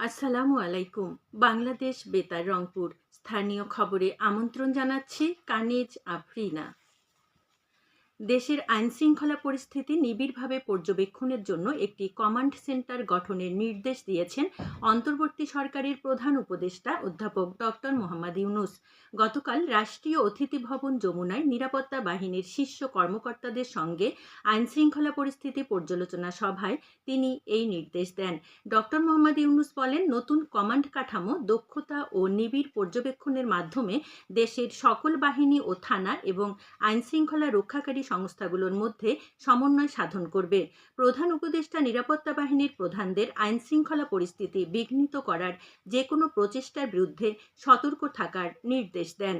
আসসালামু আলাইকুম। বাংলাদেশ বেতার রংপুর। স্থানীয় খবরে আমন্ত্রণ জানাচ্ছি কানিজ আফরিনা। দেশের আইনশৃঙ্খলা পরিস্থিতি নিবিড়ভাবে পর্যবেক্ষণের জন্য একটি কমান্ড সেন্টার গঠনের নির্দেশ দিয়েছেন অন্তর্বর্তী সরকারের প্রধান উপদেষ্টা অধ্যাপক ডক্টর মোহাম্মদ ইউনুস। গতকাল রাষ্ট্রীয় অতিথি ভবন যমুনায় নিরাপত্তা বাহিনীর শীর্ষ কর্মকর্তাদের সঙ্গে আইনশৃঙ্খলা পরিস্থিতি পর্যালোচনা সভায় তিনি এই নির্দেশ দেন। ডক্টর মোহাম্মদ ইউনুস বলেন, নতুন কমান্ড কাঠামো, দক্ষতা ও নিবিড় পর্যবেক্ষণের মাধ্যমে দেশের সকল বাহিনী ও থানা এবং আইনশৃঙ্খলা রক্ষাকারী সংস্থাগুলোর মধ্যে সমন্বয় সাধন করবে। প্রধান উপদেষ্টা নিরাপত্তা বাহিনীর প্রধানদের আইন শৃঙ্খলা পরিস্থিতি বিঘ্নিত করার যে কোনো প্রচেষ্টার বিরুদ্ধে সতর্ক থাকার নির্দেশ দেন।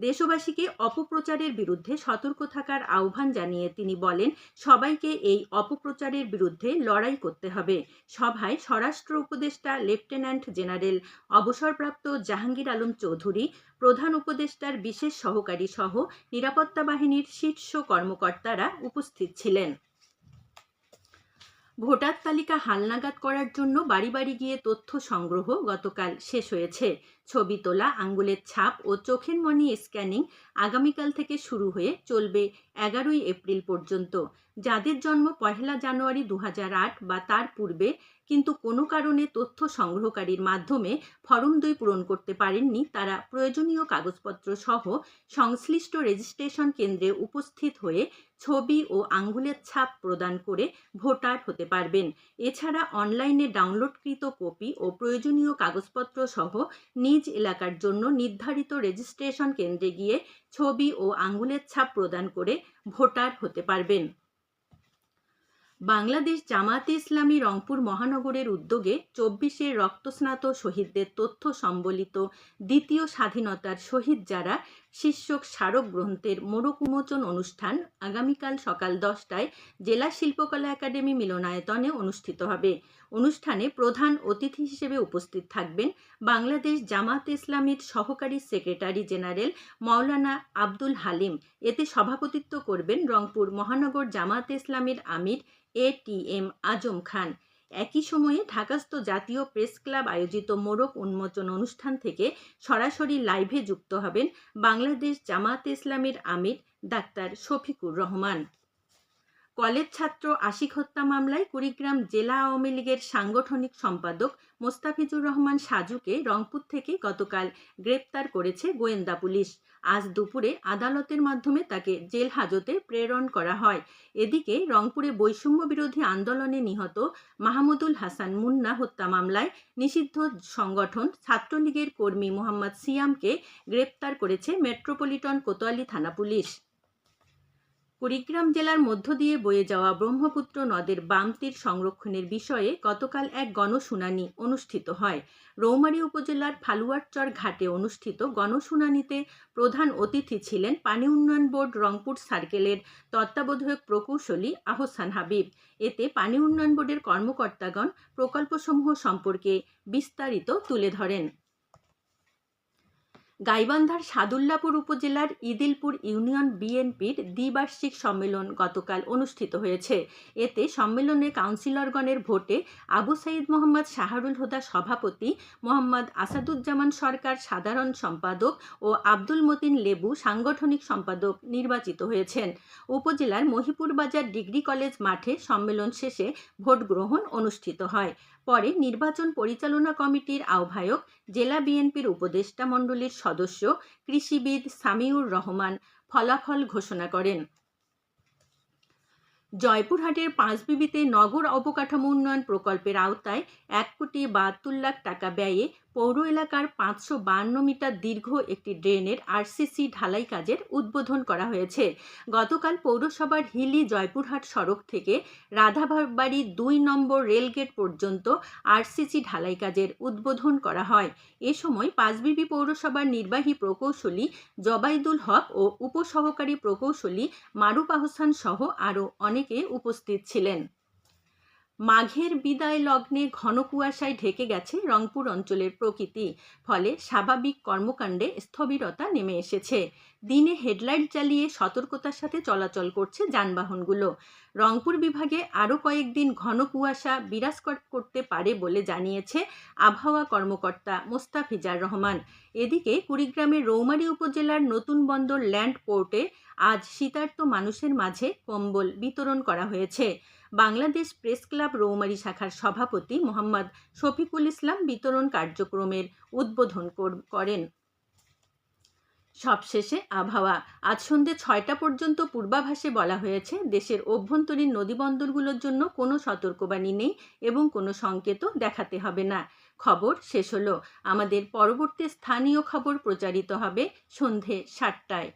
দেশবাসীকে অপপ্রচারের বিরুদ্ধে সতর্ক থাকার আহ্বান জানিয়ে তিনি বলেন, সবাইকে এই অপপ্রচারের বিরুদ্ধে লড়াই করতে হবে। সভায় স্বরাষ্ট্র উপদেষ্টা, লেফটেন্যান্ট জেনারেল অবসরপ্রাপ্ত জাহাঙ্গীর আলম চৌধুরী, প্রধান উপদেষ্টার বিশেষ সহকারী সহ নিরাপত্তা বাহিনীর শীর্ষ কর্মকর্তারা উপস্থিত ছিলেন। ভোটার তালিকা হালনাগাদ করার জন্য বাড়ি বাড়ি গিয়ে তথ্য সংগ্রহ গতকাল শেষ হয়েছে। ছবি তোলা, আঙ্গুলের ছাপ ও চোখের মনি স্ক্যানিং আগামীকাল থেকে শুরু হয়ে চলবে এগারোই এপ্রিল পর্যন্ত। যাদের জন্ম পহেলা জানুয়ারি দু হাজার আট বা তার পূর্বে, কিন্তু কোনো কারণে তথ্য সংগ্রহকারীর মাধ্যমে ফরম দুই পূরণ করতে পারেননি, তারা প্রয়োজনীয় কাগজপত্র সহ সংশ্লিষ্ট রেজিস্ট্রেশন কেন্দ্রে উপস্থিত হয়ে ছবি ও আঙ্গুলের ছাপ প্রদান করে ভোটার হতে পারবেন। এছাড়া অনলাইনে ডাউনলোডকৃত কপি ও প্রয়োজনীয় কাগজপত্র সহ নিজ এলাকার জন্য নির্ধারিত রেজিস্ট্রেশন কেন্দ্রে গিয়ে ছবি ও আঙ্গুলের ছাপ প্রদান করে ভোটার হতে পারবেন। বাংলাদেশ জামাতে ইসলামী রংপুর মহানগরের উদ্যোগে চব্বিশে রক্তস্নাত শহীদদের তথ্য সম্বলিত দ্বিতীয় স্বাধীনতার শহীদ যারা শীর্ষক স্মারক গ্রন্থের মোড়ক উন্মোচন অনুষ্ঠান আগামীকাল সকাল দশটায় জেলা শিল্পকলা একাডেমি মিলনায়তনে অনুষ্ঠিত হবে। অনুষ্ঠানে প্রধান অতিথি হিসেবে উপস্থিত থাকবেন বাংলাদেশ জামাত ইসলামীর সহকারী সেক্রেটারি জেনারেল মাওলানা আব্দুল হালিম। এতে সভাপতিত্ব করবেন রংপুর মহানগর জামাত ইসলামীর আমির এ টি এম আজম খান। একই সময়ে ঢাকাস্থ জাতীয় প্রেস ক্লাব আয়োজিত মোড়ক উন্মোচন অনুষ্ঠান থেকে সরাসরি লাইভে যুক্ত হবেন বাংলাদেশ জামাত ইসলামের আমির ডাক্তার শফিকুর রহমান। কলেজ ছাত্র আশিক হত্যা মামলায় কুড়িগ্রাম জেলা আওয়ামী লীগের সাংগঠনিক সম্পাদক মোস্তাফিজুর রহমান সাজুকে রংপুর থেকে গতকাল গ্রেপ্তার করেছে গোয়েন্দা পুলিশ। আজ দুপুরে আদালতের মাধ্যমে তাকে জেল হাজতে প্রেরণ করা হয়। এদিকে রংপুরে বৈষম্য বিরোধী আন্দোলনে নিহত মাহমুদুল হাসান মুন্না হত্যা মামলায় নিষিদ্ধ সংগঠন ছাত্রলীগের কর্মী মোহাম্মদ সিয়ামকে গ্রেপ্তার করেছে মেট্রোপলিটন কোতোয়ালি থানা পুলিশ। কুড়িগ্রাম জেলার মধ্য দিয়ে বয়ে যাওয়া ব্রহ্মপুত্র নদের বাম তীর সংরক্ষণের বিষয়ে গতকাল এক গণশুনানি অনুষ্ঠিত হয়। রৌমারী উপজেলার ফালুয়ারচর ঘাটে অনুষ্ঠিত গণশুনানিতে প্রধান অতিথি ছিলেন পানি উন্নয়ন বোর্ড রংপুর সার্কেলের তত্ত্বাবধায়ক প্রকৌশলী আহসান হাবিব। এতে পানি উন্নয়ন বোর্ডের কর্মকর্তাগণ প্রকল্পসমূহ সম্পর্কে বিস্তারিত তুলে ধরেন। গাইবান্ধার সাদুল্লাপুর উপজেলার ইদিলপুর ইউনিয়ন বিএনপির দ্বিবার্ষিক সম্মেলন গতকাল অনুষ্ঠিত হয়েছে। এতে সম্মেলনে কাউন্সিলরগণের ভোটে আবু সাইদ মোহাম্মদ শাহরুল হুদা সভাপতি মোহাম্মদ আসাদুজ্জামান সরকার সাধারণ সম্পাদক ও আব্দুল মতিন লেবু সাংগঠনিক সম্পাদক নির্বাচিত হয়েছেন। উপজেলার মহিপুর বাজার ডিগ্রি কলেজ মাঠে সম্মেলন শেষে ভোট গ্রহণ অনুষ্ঠিত হয়। পরে নির্বাচন পরিচালনা কমিটির আহ্বায়ক জেলা বিএনপির উপদেষ্টা মণ্ডলীর সদস্য কৃষিবিদ সামিউর রহমান ফলাফল ঘোষণা করেন। জয়পুরহাটের পাঁচবিবিতে নগর অবকাঠামো উন্নয়ন প্রকল্পের আওতায় এক কোটি বাহাত্তর লাখ টাকা ব্যয়ে পৌর এলাকার পাঁচশো বান্ন মিটার দীর্ঘ একটি ড্রেনের আরসিসি ঢালাই কাজের উদ্বোধন করা হয়েছে। গতকাল পৌরসভার হিলি জয়পুরহাট সড়ক থেকে রাধাবাড়ি দুই নম্বর রেলগেট পর্যন্ত আরসিসি ঢালাই কাজের উদ্বোধন করা হয়। এ সময় পাঁচবিবি পৌরসভার নির্বাহী প্রকৌশলী জবাইদুল হক ও উপসহকারী প্রকৌশলী মারুপ আহসান সহ আরও অনেকে উপস্থিত ছিলেন। মাঘের বিদায় লগ্নে ঘন কুয়াশায় ঢেকে গেছে রংপুর অঞ্চলের প্রকৃতি। ফলে স্বাভাবিক কর্মকাণ্ডে স্থবিরতা নেমে এসেছে। দিনে হেডলাইট জ্বালিয়ে সতর্কতার সাথে চলাচল করছে যানবাহনগুলো। রংপুর বিভাগে আরও কয়েকদিন ঘন কুয়াশা বিরাজ করতে পারে বলে জানিয়েছে আবহাওয়া কর্মকর্তা মোস্তাফিজার রহমান। এদিকে কুড়িগ্রামের রৌমারী উপজেলার নতুন বন্দর ল্যান্ড পোর্টে আজ শীতার্ত মানুষের মাঝে কম্বল বিতরণ করা হয়েছে। বাংলাদেশ প্রেস ক্লাব রৌমারী শাখার সভাপতি মোহাম্মদ শফিকুল ইসলাম বিতরণ কার্যক্রমের উদ্বোধন কর- করেন। সবশেষে আবহাওয়া। আজ সন্ধ্যে ছয়টা পর্যন্ত পূর্বাভাসে বলা হয়েছে, দেশের অভ্যন্তরীণ নদীবন্দরগুলোর জন্য কোনো সতর্কবাণী নেই এবং কোনো সংকেতও দেখাতে হবে না। খবর শেষ হলো। আমাদের পরবর্তী স্থানীয় খবর প্রচারিত হবে সন্ধে সাতটায়।